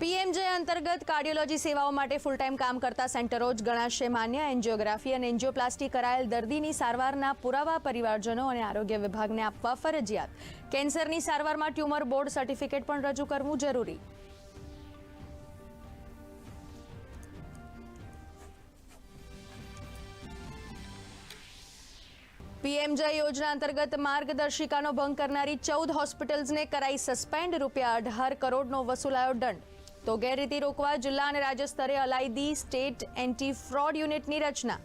PMJ અંતર્ગત cardiology સેવાઓ માટે ફૂલ ટાઈમ કામ કરતા સેન્ટરો જ ગણાશે માન્ય. એન્જિયોગ્રાફી અને એન્જિયોપ્લાસ્ટી કરાયેલ દર્દીની સારવારના પુરાવા પરિવારજનો અને આરોગ્ય વિભાગને આપવા ફરજિયાત. કેન્સરની સારવારમાં ટ્યુમર બોર્ડ સર્ટિફિકેટ પણ રજૂ કરવું જરૂરી. પીએમજય યોજના અંતર્ગત માર્ગદર્શિકાનો ભંગ કરનારી ચૌદ હોસ્પિટલ્સને કરાઈ સસ્પેન્ડ. રૂપિયા અઢાર કરોડનો વસૂલાયો દંડ. તો ગેરરીતિ રોકવા જિલ્લા અને રાજ્ય સ્તરે અલાયદી સ્ટેટ એન્ટી ફ્રોડ યુનિટની રચના.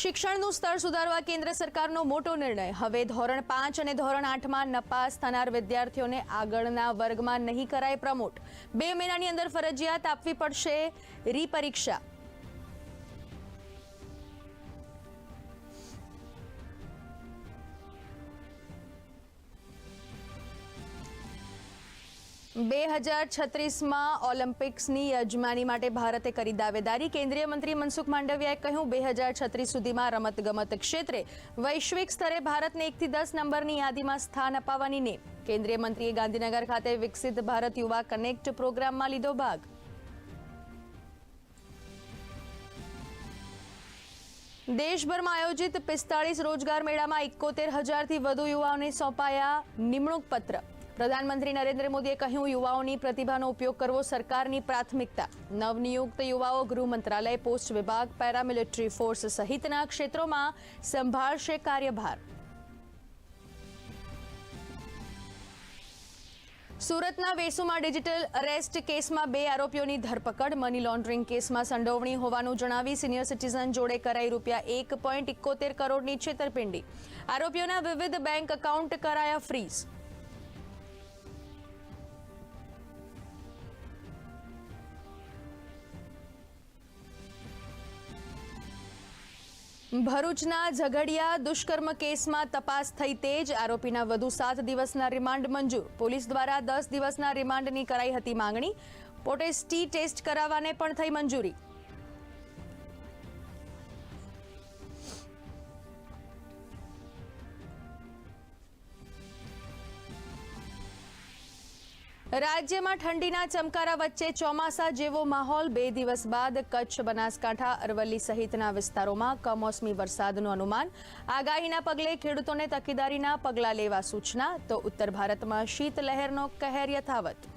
શિક્ષણનું સ્તર સુધારવા કેન્દ્ર સરકારનો મોટો નિર્ણય. હવે ધોરણ પાંચ અને ધોરણ આઠમાં નપાસ થનાર વિદ્યાર્થીઓને આગળના વર્ગમાં નહીં કરાય પ્રમોટ. બે મહિનાની અંદર ફરજિયાત આપવી પડશે રીપરીક્ષા. બે હજાર છત્રીસમાં ઓલિમ્પિક્સની યજમાની માટે ભારતે કરી દાવેદારી. કેન્દ્રીય મંત્રી મનસુખ માંડવિયાએ કહ્યું, બે હજાર છત્રીસ સુધીમાં રમતગમત ક્ષેત્રે વૈશ્વિક સ્તરે ભારતને એકથી દસ નંબરની યાદીમાં સ્થાન અપાવવાની નેમ. કેન્દ્રીય મંત્રીએ ગાંધીનગર ખાતે વિકસિત ભારત યુવા કનેક્ટ પ્રોગ્રામમાં લીધો ભાગ. દેશભરમાં આયોજિત પિસ્તાળીસ રોજગાર મેળામાં એકોતેર હજારથી વધુ યુવાઓને સોંપાયા નિમણૂક પત્ર પ્રધાનમંત્રી નરેન્દ્ર મોદીએ કહ્યું, યુવાઓની પ્રતિભાનો ઉપયોગ કરવો સરકારની પ્રાથમિકતા. નવનિયુક્ત યુવાઓ ગૃહ મંત્રાલય, પોસ્ટ વિભાગ, પેરામિલિટરી ફોર્સ સહિતના ક્ષેત્રોમાં સંભાળશે કાર્યભાર. સુરતના વેસુમાં ડિજિટલ અરેસ્ટ કેસમાં બે આરોપીઓની ધરપકડ. મની લોન્ડરિંગ કેસમાં સંડોવણી હોવાનું જણાવી સિનિયર સિટીઝન જોડે કરાઈ રૂપિયા એક પોઈન્ટ કરોડની છેતરપિંડી. આરોપીઓના વિવિધ બેંક એકાઉન્ટ કરાયા ફ્રીઝ ભરૂચના ઝઘડિયા દુષ્કર્મ કેસમાં તપાસ થઈ તે જ આરોપીના વધુ સાત દિવસના રિમાન્ડ મંજૂર. પોલીસ દ્વારા દસ દિવસના રિમાન્ડની કરાઈ હતી માંગણી. પોટેસ્ટી ટેસ્ટ કરાવવાને પણ થઈ મંજૂરી. રાજ્યમાં ઠંડીના ચમકારા વચ્ચે ચોમાસા જેવો માહોલ બે દિવસ બાદ કચ્છ, બનાસકાંઠા, અરવલ્લી સહિતના વિસ્તારોમાં કમોસમી વરસાદનું અનુમાન. આગાહીના પગલે ખેડૂતોને તકેદારીના પગલાં લેવા સૂચના, તો ઉત્તર ભારતમાં શીતલહેરનો કહેર યથાવત.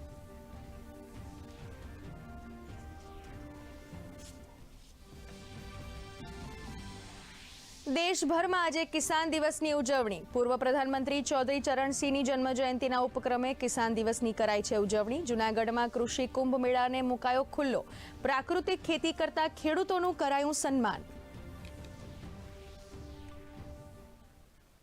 દેશભરમાં આજે કિસાન દિવસની ઉજવણી. પૂર્વ પ્રધાનમંત્રી ચૌધરી ચરણસિંહની જન્મજયંતિના ઉપક્રમે કિસાન દિવસની કરાઈ છે ઉજવણી. જૂનાગઢમાં કૃષિ કુંભ મેળાને મુકાયો ખુલ્લો. પ્રાકૃતિક ખેતી કરતા ખેડૂતોનું કરાયું સન્માન.